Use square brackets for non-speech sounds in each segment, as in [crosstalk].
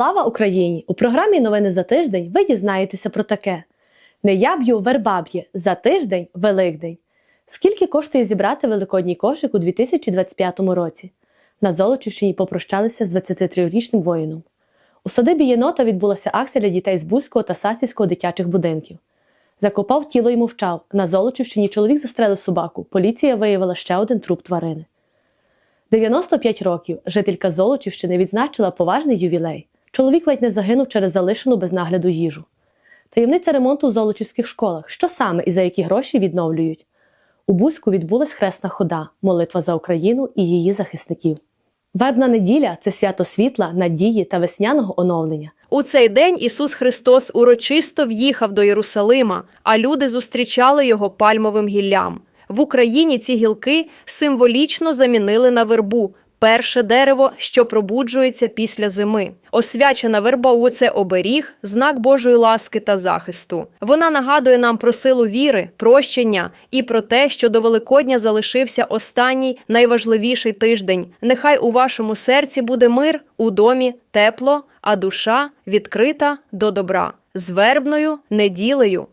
Слава Україні! У програмі Новини за тиждень ви дізнаєтеся про таке: Не я б'ю вербаб'є за тиждень Великдень. Скільки коштує зібрати великодній кошик у 2025 році? На Золочівщині попрощалися з 23-річним воїном. У садибі єнота відбулася акція для дітей з Бузького та Сасівського дитячих будинків. Закопав тіло і мовчав. На Золочівщині чоловік застрелив собаку. Поліція виявила ще один труп тварини. 95 років жителька Золочівщини відзначила поважний ювілей. Чоловік ледь не загинув через залишену без нагляду їжу. Таємниця ремонту в золочівських школах. Що саме і за які гроші відновлюють? У Бузьку відбулась хресна хода, молитва за Україну і її захисників. Вербна неділя це свято світла, надії та весняного оновлення. У цей день Ісус Христос урочисто в'їхав до Єрусалима, а люди зустрічали його пальмовим гіллям. В Україні ці гілки символічно замінили на вербу. Перше дерево, що пробуджується після зими. Освячена верба це оберіг, знак Божої ласки та захисту. Вона нагадує нам про силу віри, прощення і про те, що до Великодня залишився останній найважливіший тиждень. Нехай у вашому серці буде мир, у домі тепло, а душа відкрита до добра з вербною неділею.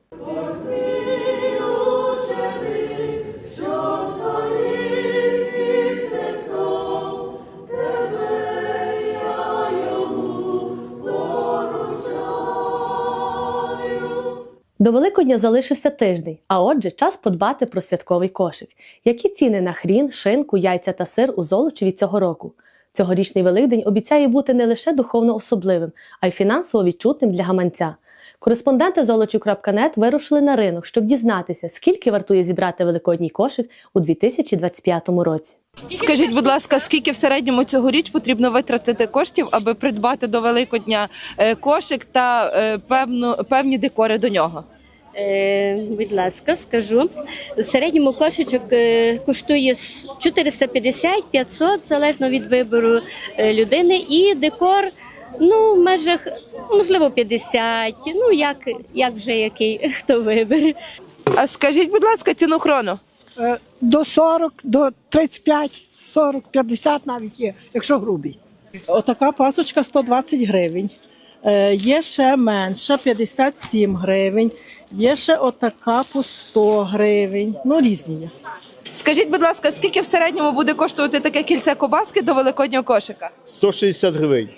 До Великодня залишився тиждень, а отже, час подбати про святковий кошик. Які ціни на хрін, шинку, яйця та сир у Золочеві цього року? Цьогорічний Великдень обіцяє бути не лише духовно особливим, а й фінансово відчутним для гаманця. Кореспонденти золочів.нет вирушили на ринок, щоб дізнатися, скільки вартує зібрати великодній кошик у 2025 році. Скажіть, будь ласка, скільки в середньому цьогоріч потрібно витратити коштів, аби придбати до Великодня е, кошик та е, певну певні декори до нього? Е, будь ласка, скажу. В середньому кошечок е, коштує с- 450-500, залежно від вибору е, людини. І декор ну, в межах, можливо, 50, ну як, як вже який [laughs] хто вибере. А скажіть, будь ласка, ціну хрону? До 40, до 35, 40, 50 навіть є, якщо грубий. Отака пасочка 120 гривень. Е, є ще менша 57 гривень. Є ще отака по 100 гривень. Ну, різні є. Скажіть, будь ласка, скільки в середньому буде коштувати таке кільце кобаски до великоднього кошика? 160 гривень.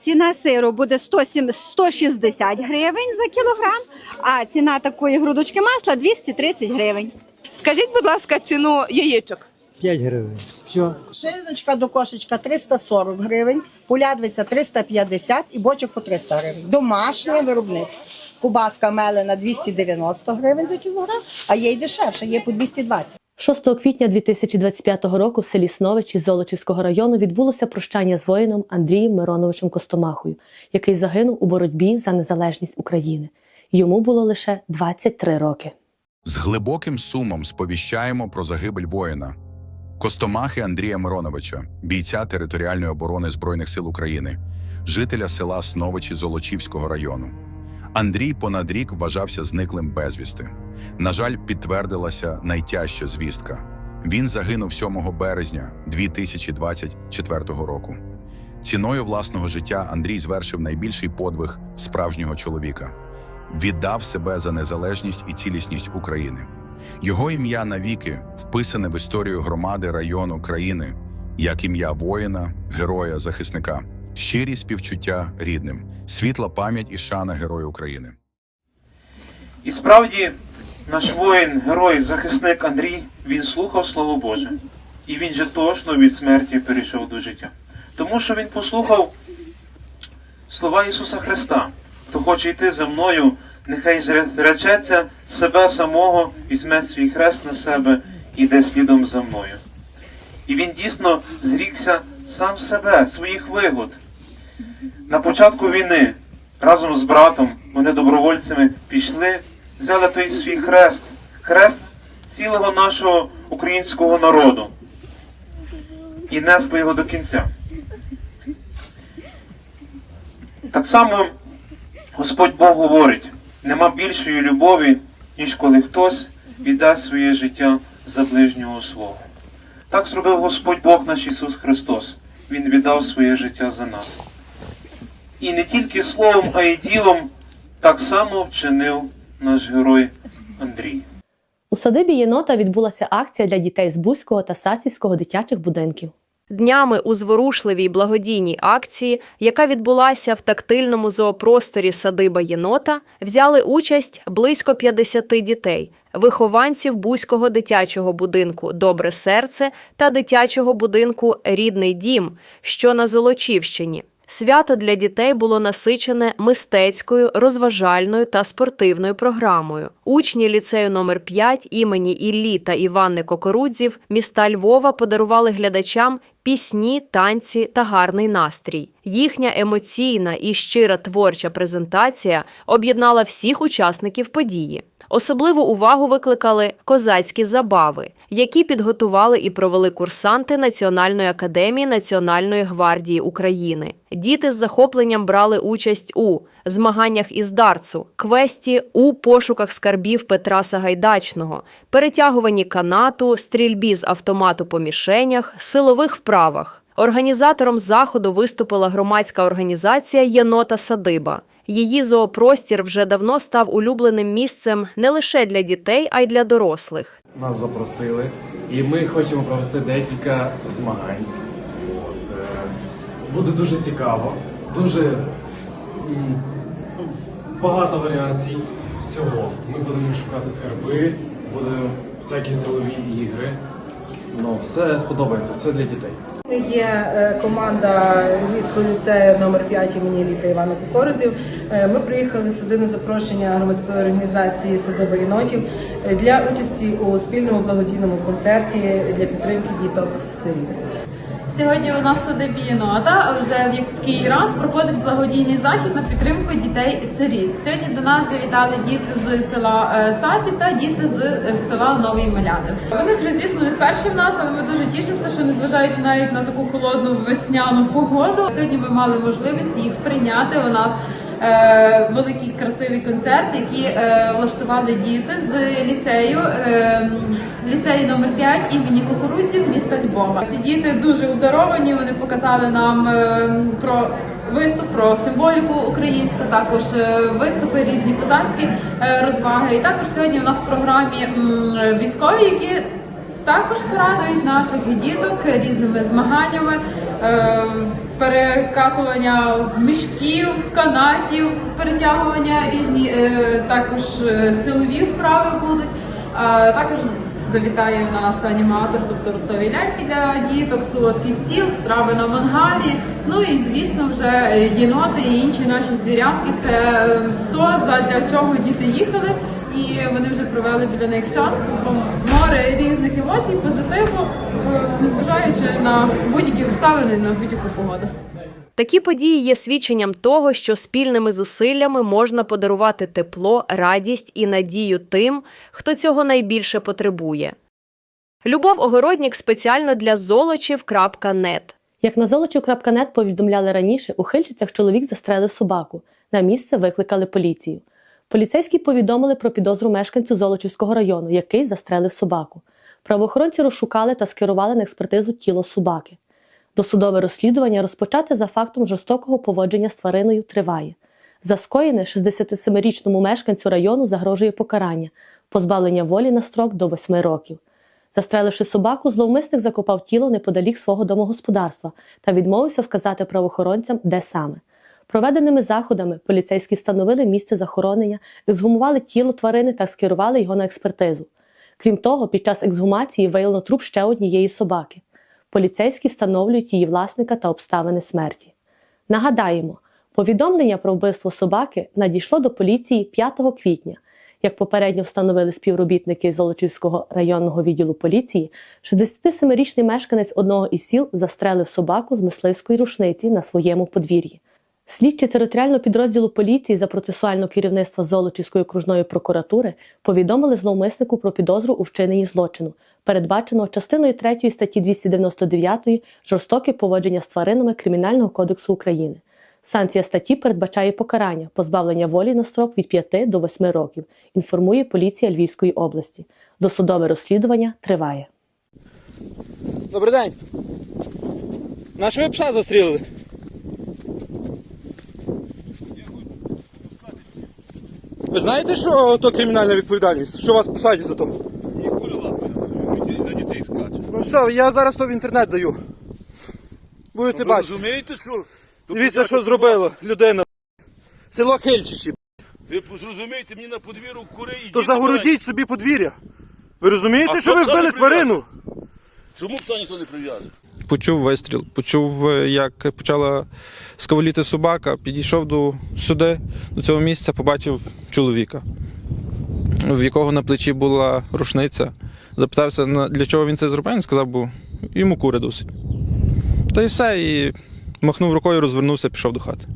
Ціна сиру буде 107 160 гривень за кілограм, а ціна такої грудочки масла 230 гривень. Скажіть, будь ласка, ціну яєчок. 5 гривень. Все. Шиночка до кошечка 340 гривень, полядвиця 350 і бочок по 300 гривень. Домашнє виробництво. Кубаска мелена 290 гривень за кілограм, а є й дешевше, є по 220. 6 квітня 2025 року в селі Сновичі Золочівського району відбулося прощання з воїном Андрієм Мироновичем Костомахою, який загинув у боротьбі за незалежність України. Йому було лише 23 роки. З глибоким сумом сповіщаємо про загибель воїна Костомахи Андрія Мироновича, бійця територіальної оборони Збройних сил України, жителя села Сновичі Золочівського району. Андрій понад рік вважався зниклим безвісти. На жаль, підтвердилася найтяжча звістка. Він загинув 7 березня 2024 року. Ціною власного життя Андрій звершив найбільший подвиг справжнього чоловіка віддав себе за незалежність і цілісність України. Його ім'я навіки вписане в історію громади району країни як ім'я воїна, героя, захисника, щирі співчуття рідним, світла пам'ять і шана Герою України. І справді, наш воїн, герой, захисник Андрій, він слухав Слово Боже. І він же точно від смерті перейшов до життя. Тому що він послухав слова Ісуса Христа. Хто хоче йти за мною, нехай зречеться себе самого, візьме свій хрест на себе і йде слідом за мною. І він дійсно зрікся сам себе, своїх вигод. На початку війни разом з братом, вони добровольцями пішли, взяли той свій хрест, хрест цілого нашого українського народу і несли його до кінця. Так само Господь Бог говорить, нема більшої любові, ніж коли хтось віддасть своє життя за ближнього свого. Так зробив Господь Бог наш Ісус Христос. Він віддав своє життя за нас. І не тільки словом, а й ділом так само вчинив наш герой Андрій. У садибі єнота відбулася акція для дітей з Бузького та Сасівського дитячих будинків. Днями у зворушливій благодійній акції, яка відбулася в тактильному зоопросторі садиба єнота, взяли участь близько 50 дітей, вихованців Бузького дитячого будинку Добре серце та дитячого будинку Рідний дім, що на Золочівщині. Свято для дітей було насичене мистецькою, розважальною та спортивною програмою. Учні ліцею номер 5 імені Іллі та Іванни Кокорудзів міста Львова подарували глядачам пісні, танці та гарний настрій. Їхня емоційна і щира творча презентація об'єднала всіх учасників події. Особливу увагу викликали козацькі забави, які підготували і провели курсанти Національної академії Національної гвардії України. Діти з захопленням брали участь у змаганнях із дартсу, квесті у пошуках скарбів Петра Сагайдачного, перетягуванні канату, стрільбі з автомату по мішенях, силових вправах. Організатором заходу виступила громадська організація Єнота Садиба. Її зоопростір вже давно став улюбленим місцем не лише для дітей, а й для дорослих. Нас запросили, і ми хочемо провести декілька змагань. От, е, буде дуже цікаво, дуже ну, багато варіацій всього. Ми будемо шукати скарби, буде всякі силові ігри. Ну, все сподобається, все для дітей. Є е, команда Львівського ліцею номер 5 імені Літа Івана Кукородзів. Е, Ми приїхали сюди на запрошення громадської організації Садиба єнотів для участі у спільному благодійному концерті для підтримки діток сиріт. Сьогодні у нас в садибі єнота вже в який раз проходить благодійний захід на підтримку дітей сиріт. Сьогодні до нас завітали діти з села е, Сасів та діти з е, села Новий Малятин. Вони вже звісно не вперше в нас, але ми дуже тішимося, що незважаючи навіть на таку холодну весняну погоду, сьогодні ми мали можливість їх прийняти у нас. Е, Великий красивий концерт, який е, влаштували діти з ліцею е, ліцею номер 5 імені Кукурудзів міста Львова. Ці діти дуже обдаровані. Вони показали нам е, про виступ, про символіку українську, також е, виступи різні козацькі розваги. І також сьогодні у нас в програмі військові, які також порадують наших діток різними змаганнями. Перекатування мішків, канатів, перетягування різні е, також е, силові вправи будуть. Також завітає в нас аніматор, тобто ростові ляльки для діток, солодкий стіл, страви на мангалі. Ну і звісно, вже єноти і інші наші звірятки. Це е, то задля чого діти їхали. І вони вже провели біля них час, море різних емоцій, незважаючи на будь-які обставини, на будь-яку погоду. Такі події є свідченням того, що спільними зусиллями можна подарувати тепло, радість і надію тим, хто цього найбільше потребує. Любов Огороднік спеціально для золочів.нет. Як на золочів.нет повідомляли раніше, у Хильчицях чоловік застрелив собаку. На місце викликали поліцію. Поліцейські повідомили про підозру мешканцю Золочівського району, який застрелив собаку. Правоохоронці розшукали та скерували на експертизу тіло собаки. Досудове розслідування розпочате за фактом жорстокого поводження з твариною триває. За скоєне 67-річному мешканцю району загрожує покарання, позбавлення волі на строк до 8 років. Застреливши собаку, зловмисник закопав тіло неподалік свого домогосподарства та відмовився вказати правоохоронцям, де саме. Проведеними заходами поліцейські встановили місце захоронення, ексгумували тіло тварини та скерували його на експертизу. Крім того, під час ексгумації виявлено труп ще однієї собаки. Поліцейські встановлюють її власника та обставини смерті. Нагадаємо, повідомлення про вбивство собаки надійшло до поліції 5 квітня. Як попередньо встановили співробітники Золочівського районного відділу поліції, 67-річний мешканець одного із сіл застрелив собаку з мисливської рушниці на своєму подвір'ї. Слідчі територіального підрозділу поліції за процесуального керівництва Золочівської окружної прокуратури повідомили зловмиснику про підозру у вчиненні злочину, передбаченого частиною 3 статті 299 жорстоке поводження з тваринами Кримінального кодексу України. Санкція статті передбачає покарання, позбавлення волі на строк від 5 до 8 років, інформує поліція Львівської області. Досудове розслідування триває. Добрий день. Нашого пса застрілили. Ви знаєте, що то кримінальна відповідальність? Що вас посадять за то? На дітей скаче. Ну все, я зараз то в інтернет даю. Будете бачити. розумієте, що? Дивіться, що зробила людина. Село Кельчичі. Ви зрозумієте, мені на подвір'ю кури і То загородіть собі подвір'я. Ви розумієте, А що хто ви це вбили не прив'язує? тварину? Чому пса ніхто не прив'язує? Почув вистріл, почув, е, як почала скаволіти собака, підійшов до сюди, до цього місця, побачив чоловіка, в якого на плечі була рушниця. Запитався, для чого він це зробив, він сказав, бо йому кури досить. Та й все, і махнув рукою, розвернувся, пішов до хати.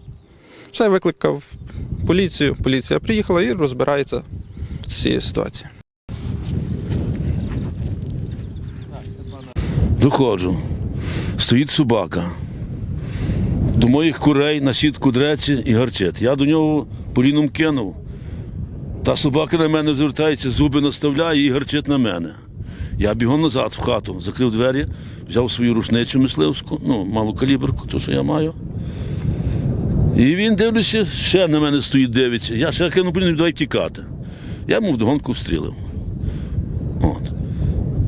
Все, викликав поліцію, поліція приїхала і розбирається з цією ситуацією. Виходжу. Стоїть собака. До моїх курей на сітку дреться і гарчить. Я до нього поліном кинув. Та собака на мене звертається, зуби наставляє і гарчить на мене. Я бігом назад в хату, закрив двері, взяв свою рушницю мисливську, ну, малу каліберку, то, що я маю. І він, дивлюся, ще на мене стоїть, дивиться. Я ще кинув, блін, давай тікати. Я йому вдогонку встрілив. От.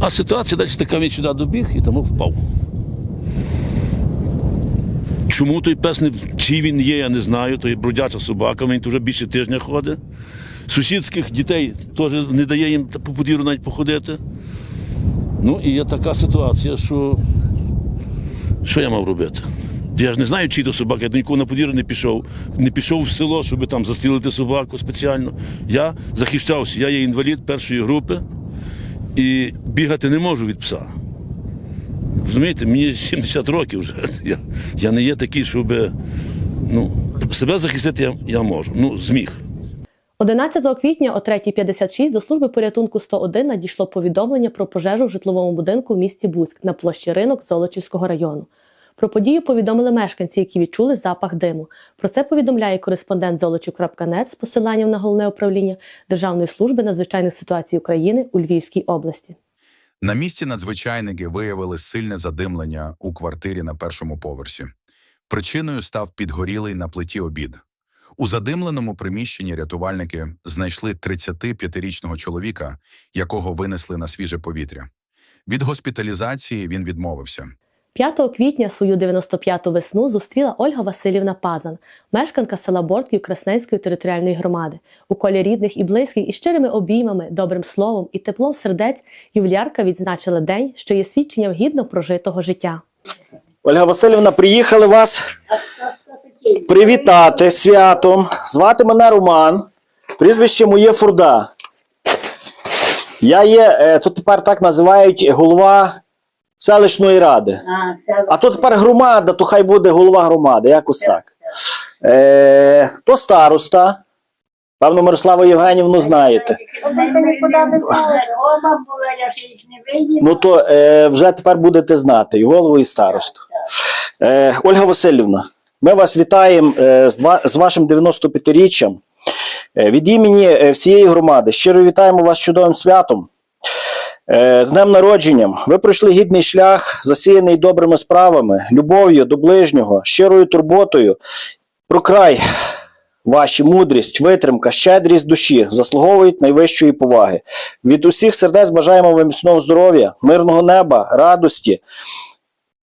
А ситуація далі така він сюди добіг і тому впав. Чому той пес не чий він є, я не знаю. То є бродяча собака, він вже більше тижня ходить. Сусідських дітей теж не дає їм по подвір'ю навіть походити. Ну і є така ситуація, що що я мав робити? Я ж не знаю, чий то собака, я до нікого на подвір'я не пішов. Не пішов в село, щоб там застрілити собаку спеціально. Я захищався, я є інвалід першої групи і бігати не можу від пса. Розумієте, мені 70 років вже. [laughs] Я, я не є такий, щоб ну, себе захистити я, я можу. Ну, зміг. 11 квітня о 3.56 до служби порятунку 101 надійшло повідомлення про пожежу в житловому будинку в місті Буськ на площі ринок Золочівського району. Про подію повідомили мешканці, які відчули запах диму. Про це повідомляє кореспондент Золочів.нет з посиланням на головне управління Державної служби надзвичайних ситуацій України у Львівській області. На місці надзвичайники виявили сильне задимлення у квартирі на першому поверсі. Причиною став підгорілий на плиті обід. У задимленому приміщенні рятувальники знайшли 35-річного чоловіка, якого винесли на свіже повітря. Від госпіталізації він відмовився. 5 квітня свою 95-ту весну зустріла Ольга Васильівна Пазан, мешканка села Бортків Красненської територіальної громади. У колі рідних і близьких із щирими обіймами, добрим словом і теплом сердець ювілярка відзначила день, що є свідченням гідно прожитого життя. Ольга Васильівна, приїхали вас привітати святом. Звати мене Роман. Прізвище моє Фурда. Я є, е, тут тепер так називають голова селищної ради. А то тепер громада, то хай буде голова громади, якось так. Е, то староста. Певно, Мирославу Євгенівну знаєте. Ну то е, вже тепер будете знати і голову, і старосту. Е, Ольга Васильівна, ми вас вітаємо е, з, два, з вашим 95-річчям. Е, від імені е, всієї громади щиро вітаємо вас з чудовим святом. Е, з днем народженням. Ви пройшли гідний шлях, засіяний добрими справами, любов'ю до ближнього, щирою турботою. Про край ваші мудрість, витримка, щедрість душі заслуговують найвищої поваги. Від усіх сердець бажаємо вам міцного здоров'я, мирного неба, радості.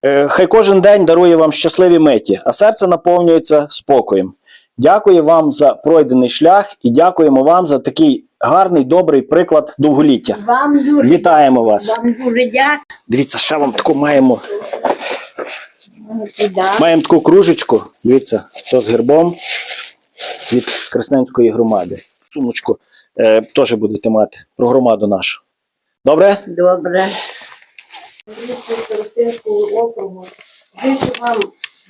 Е, Хай кожен день дарує вам щасливі миті, а серце наповнюється спокоєм. Дякую вам за пройдений шлях і дякуємо вам за такий гарний, добрий приклад довголіття. Вам дуже, Вітаємо вас. вам дуже дякую. Дивіться, ще вам таку маємо. Маємо таку кружечку. Дивіться, то з гербом від Красненської громади. Сумочку е, теж будете мати про громаду нашу. Добре? Добре. Округу. Зичу вам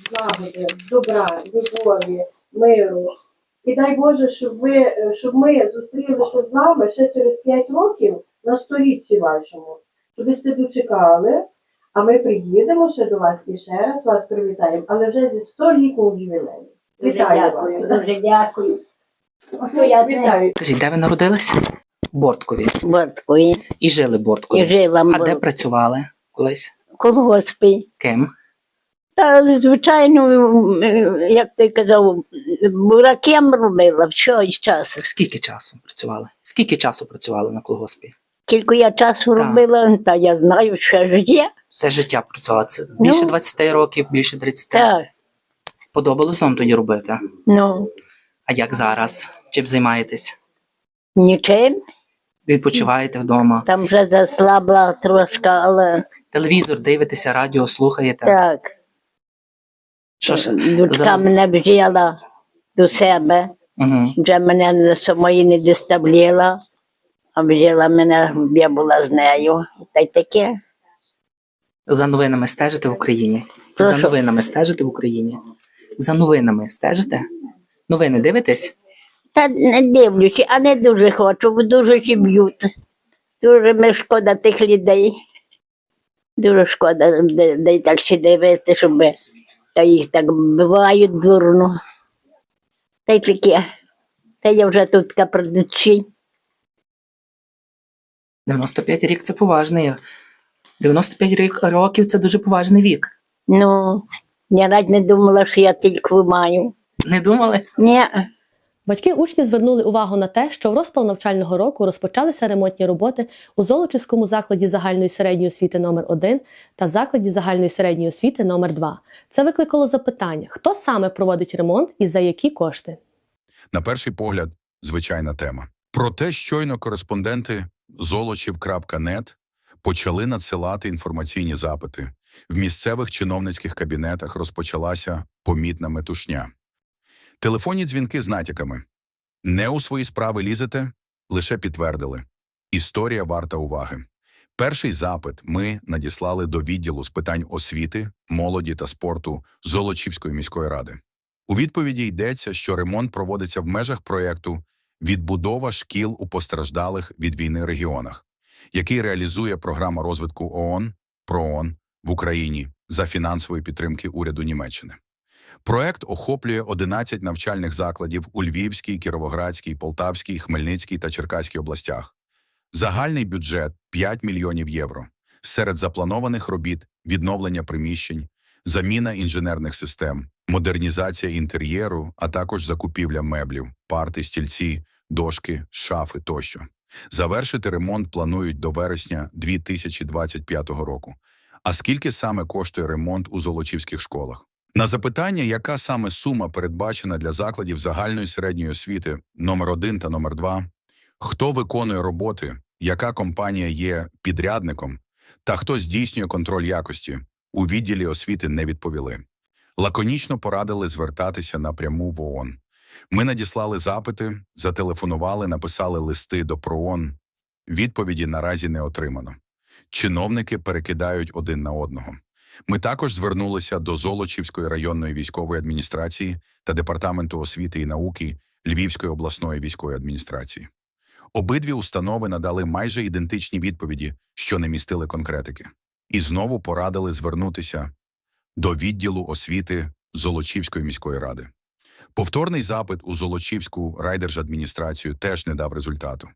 злагоди, добра, любові, миру. І дай Боже, щоб ви, щоб ми зустрілися з вами ще через 5 років на сторіччі вашому. Щоб ви сте дочекали, а ми приїдемо ще до вас і ще раз вас привітаємо, але вже зі 100 літнім ювілеєм. Вітаю вас. Дуже дякую. Вітаю. Скажіть, де ви народилися? Борткові. Борткові. І жили Борткові. І жила А де працювали колись? Колгоспі. Ким? Та, звичайно, як ти казав, буракем робила в чогось часу. Скільки часу працювали? Скільки часу працювали на колгоспі? Скільки я часу Так. робила, та я знаю, що ж є. Все життя працювала. Це більше Ну. 20 років, більше 30. Так, Подобалось вам тоді робити? ну, А як зараз? Чим займаєтесь? нічим. Відпочиваєте вдома? Там вже заслабла трошки, але Телевізор дивитеся, радіо слухаєте? так. Що ж, Дочка за- мене взяла до себе, Угу. вже мене самої не доставляла, а взяла мене, я була з нею. Та й таке. За новинами стежите в Україні? За Прошу. новинами стежите в Україні? За новинами стежите? Новини дивитесь? Та не дивлюся, а не дуже хочу, бо дуже їх б'ють. Дуже мені шкода тих людей. Дуже шкода, де, де й так ще дивити, щоб та їх так бувають дурно. Та й таке. Та я вже тут капрадучі. 95 рік це поважний. 95 рік, років це дуже поважний вік. Ну, я навіть не думала, що я тільки маю. Не думали? Ні. Батьки учнів звернули увагу на те, що в розпал навчального року розпочалися ремонтні роботи у Золочівському закладі загальної середньої освіти номер 1 та закладі загальної середньої освіти номер 2 Це викликало запитання, хто саме проводить ремонт і за які кошти. На перший погляд, звичайна тема. Проте щойно кореспонденти золочів.нет почали надсилати інформаційні запити. В місцевих чиновницьких кабінетах розпочалася помітна метушня. Телефонні дзвінки з натяками. Не у свої справи лізете, лише підтвердили. Історія варта уваги. Перший запит ми надіслали до відділу з питань освіти, молоді та спорту Золочівської міської ради. У відповіді йдеться, що ремонт проводиться в межах проєкту Відбудова шкіл у постраждалих від війни регіонах, який реалізує програма розвитку ООН ПРООН в Україні за фінансової підтримки уряду Німеччини. Проект охоплює 11 навчальних закладів у Львівській, Кіровоградській, Полтавській, Хмельницькій та Черкаській областях. Загальний бюджет 5 мільйонів євро. Серед запланованих робіт відновлення приміщень, заміна інженерних систем, модернізація інтер'єру, а також закупівля меблів, парти, стільці, дошки, шафи тощо. Завершити ремонт планують до вересня 2025 року. А скільки саме коштує ремонт у золочівських школах? На запитання, яка саме сума передбачена для закладів загальної середньої освіти номер 1 та номер 2 хто виконує роботи, яка компанія є підрядником та хто здійснює контроль якості, у відділі освіти не відповіли. Лаконічно порадили звертатися напряму в ООН. Ми надіслали запити, зателефонували, написали листи до ПРООН. Відповіді наразі не отримано. Чиновники перекидають один на одного. Ми також звернулися до Золочівської районної військової адміністрації та Департаменту освіти і науки Львівської обласної військової адміністрації. Обидві установи надали майже ідентичні відповіді, що не містили конкретики, і знову порадили звернутися до відділу освіти Золочівської міської ради. Повторний запит у Золочівську райдержадміністрацію теж не дав результату.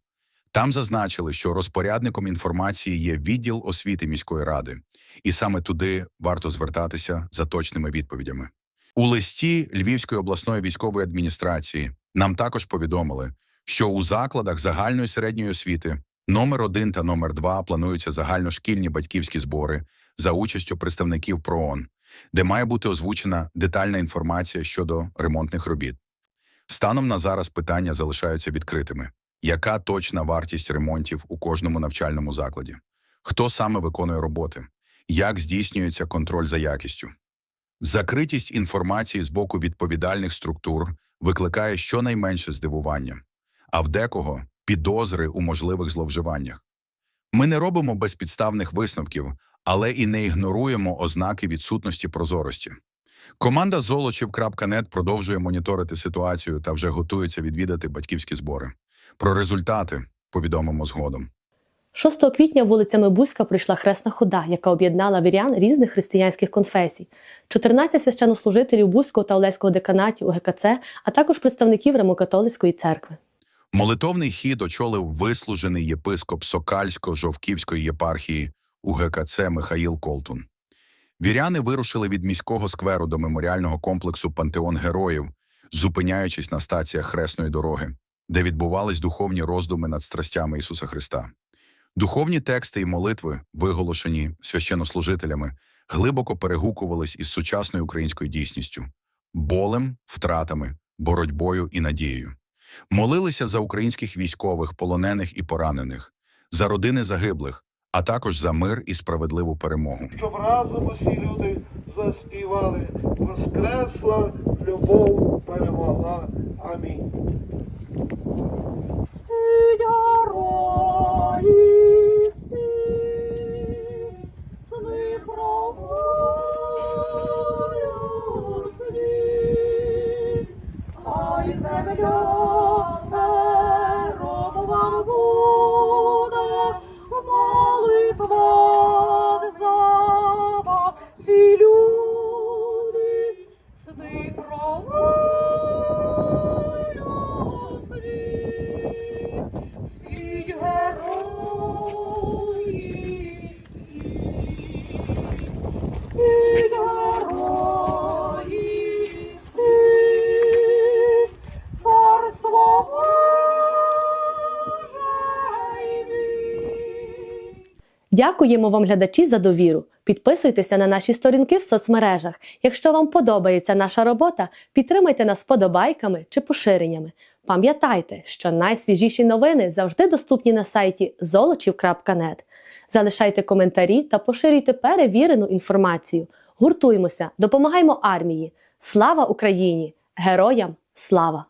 Там зазначили, що розпорядником інформації є відділ освіти міської ради, і саме туди варто звертатися за точними відповідями. У листі Львівської обласної військової адміністрації нам також повідомили, що у закладах загальної середньої освіти номер 1 та номер 2 плануються загальношкільні батьківські збори за участю представників ПРООН, де має бути озвучена детальна інформація щодо ремонтних робіт. Станом на зараз питання залишаються відкритими. Яка точна вартість ремонтів у кожному навчальному закладі? Хто саме виконує роботи? Як здійснюється контроль за якістю? Закритість інформації з боку відповідальних структур викликає щонайменше здивування, а в декого підозри у можливих зловживаннях. Ми не робимо безпідставних висновків, але і не ігноруємо ознаки відсутності прозорості. Команда Золочів.нет продовжує моніторити ситуацію та вже готується відвідати батьківські збори. Про результати повідомимо згодом. 6 квітня вулицями Бузька пройшла хресна хода, яка об'єднала вірян різних християнських конфесій. 14 священнослужителів Бузького та Олеського деканатів УГКЦ, а також представників Римокатолицької церкви. Молитовний хід очолив вислужений єпископ Сокальсько-Жовківської єпархії УГКЦ Михаїл Колтун. Віряни вирушили від міського скверу до меморіального комплексу Пантеон Героїв, зупиняючись на стаціях Хресної дороги, де відбувались духовні роздуми над страстями Ісуса Христа. Духовні тексти і молитви, виголошені священнослужителями, глибоко перегукувались із сучасною українською дійсністю болем, втратами, боротьбою і надією. Молилися за українських військових, полонених і поранених, за родини загиблих, а також за мир і справедливу перемогу. щоб разом усі люди заспівали. Воскресла, любов перемогла. Амінь. Дякуємо вам, глядачі, за довіру. Підписуйтеся на наші сторінки в соцмережах. Якщо вам подобається наша робота, підтримайте нас вподобайками чи поширеннями. Пам'ятайте, що найсвіжіші новини завжди доступні на сайті золочів.нет. Залишайте коментарі та поширюйте перевірену інформацію. Гуртуймося, допомагаймо армії. Слава Україні! Героям слава!